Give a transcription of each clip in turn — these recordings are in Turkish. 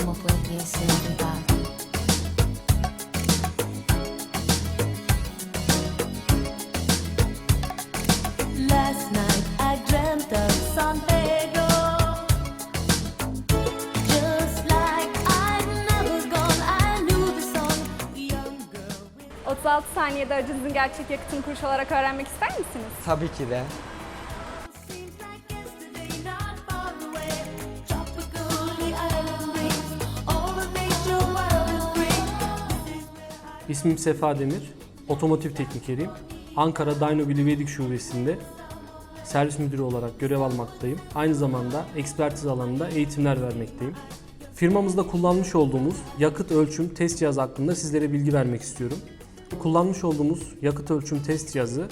¿Cómo puede ser? Last night I dreamt of San Pedro. Just like I never gone, I knew the song. Young girl. 36 saniyede aracınızın gerçek yakıtını kuruş olarak öğrenmek ister misiniz? Tabii ki de. İsmim Sefa Demir, otomotiv teknikeriyim. Ankara Dyno Bilivedik Şubesi'nde servis müdürü olarak görev almaktayım. Aynı zamanda ekspertiz alanında eğitimler vermekteyim. Firmamızda kullanmış olduğumuz yakıt ölçüm test cihazı hakkında sizlere bilgi vermek istiyorum. Kullanmış olduğumuz yakıt ölçüm test cihazı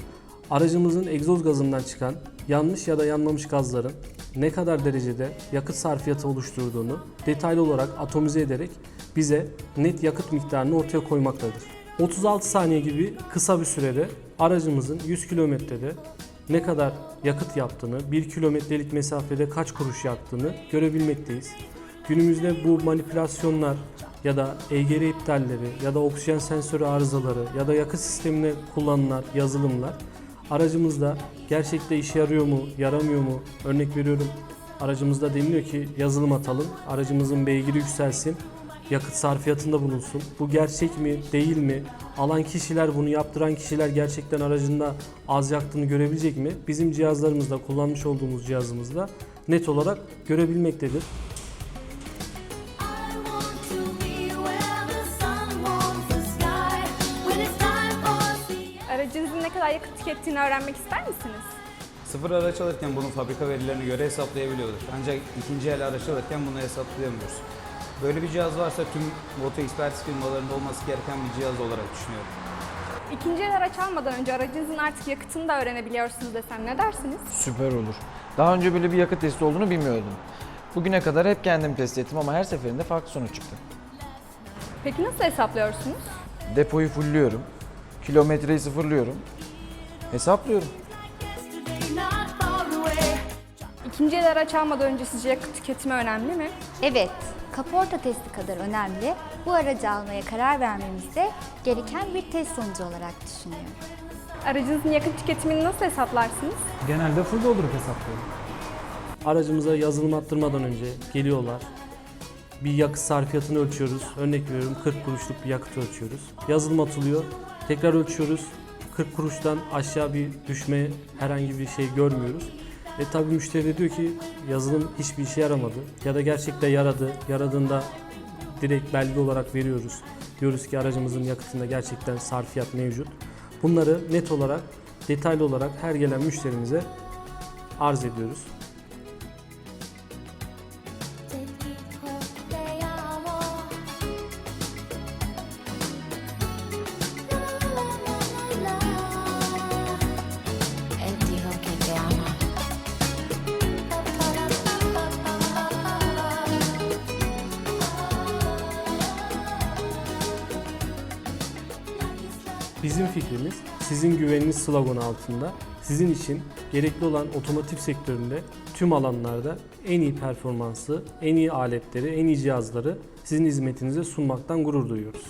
aracımızın egzoz gazından çıkan yanmış ya da yanmamış gazların ne kadar derecede yakıt sarfiyatı oluşturduğunu detaylı olarak atomize ederek bize net yakıt miktarını ortaya koymaktadır. 36 saniye gibi kısa bir sürede aracımızın 100 kilometrede ne kadar yakıt yaptığını, 1 kilometrelik mesafede kaç kuruş yaktığını görebilmekteyiz. Günümüzde bu manipülasyonlar ya da EGR iptalleri ya da oksijen sensörü arızaları ya da yakıt sistemine kullanılan yazılımlar aracımızda gerçekte işe yarıyor mu, yaramıyor mu? Örnek veriyorum aracımızda deniliyor ki yazılım atalım, aracımızın beygiri yükselsin, yakıt sarfiyatında bulunsun. Bu gerçek mi, değil mi? Alan kişiler, bunu yaptıran kişiler gerçekten aracında az yaktığını görebilecek mi? Bizim cihazlarımızda, kullanmış olduğumuz cihazımızda net olarak görebilmektedir. Aracınızın ne kadar yakıt tükettiğini öğrenmek ister misiniz? Sıfır araç alırken bunu fabrika verilerine göre hesaplayabiliyorduk. Ancak ikinci el araç alırken bunu hesaplayamıyoruz. Böyle bir cihaz varsa tüm moto ekspertiz firmalarında olması gereken bir cihaz olarak düşünüyorum. İkinci el araç almadan önce aracınızın artık yakıtını da öğrenebiliyorsunuz desem ne dersiniz? Süper olur. Daha önce böyle bir yakıt testi olduğunu bilmiyordum. Bugüne kadar hep kendim test ettim ama her seferinde farklı sonuç çıktı. Peki nasıl hesaplıyorsunuz? Depoyu fullüyorum, kilometreyi sıfırlıyorum, hesaplıyorum. İkinci el araç almadan önce sizce yakıt tüketimi önemli mi? Evet, kaporta testi kadar önemli. Bu aracı almaya karar vermemizde gereken bir test sonucu olarak düşünüyorum. Aracınızın yakıt tüketimini nasıl hesaplarsınız? Genelde full doldurup hesaplıyorum. Aracımıza yazılım attırmadan önce geliyorlar. Bir yakıt sarfiyatını ölçüyoruz. Örnek veriyorum 40 kuruşluk bir yakıt ölçüyoruz. Yazılım atılıyor. Tekrar ölçüyoruz. 40 kuruştan aşağı bir düşme herhangi bir şey görmüyoruz. E tabi müşteri de diyor ki yazılım hiçbir işe yaramadı. Ya da gerçekten yaradı. Yaradığında direkt belge olarak veriyoruz. Diyoruz ki aracımızın yakıtında gerçekten sarfiyat mevcut. Bunları net olarak, detaylı olarak her gelen müşterimize arz ediyoruz. Bizim fikrimiz sizin güveniniz sloganı altında sizin için gerekli olan otomotiv sektöründe tüm alanlarda en iyi performansı, en iyi aletleri, en iyi cihazları sizin hizmetinize sunmaktan gurur duyuyoruz.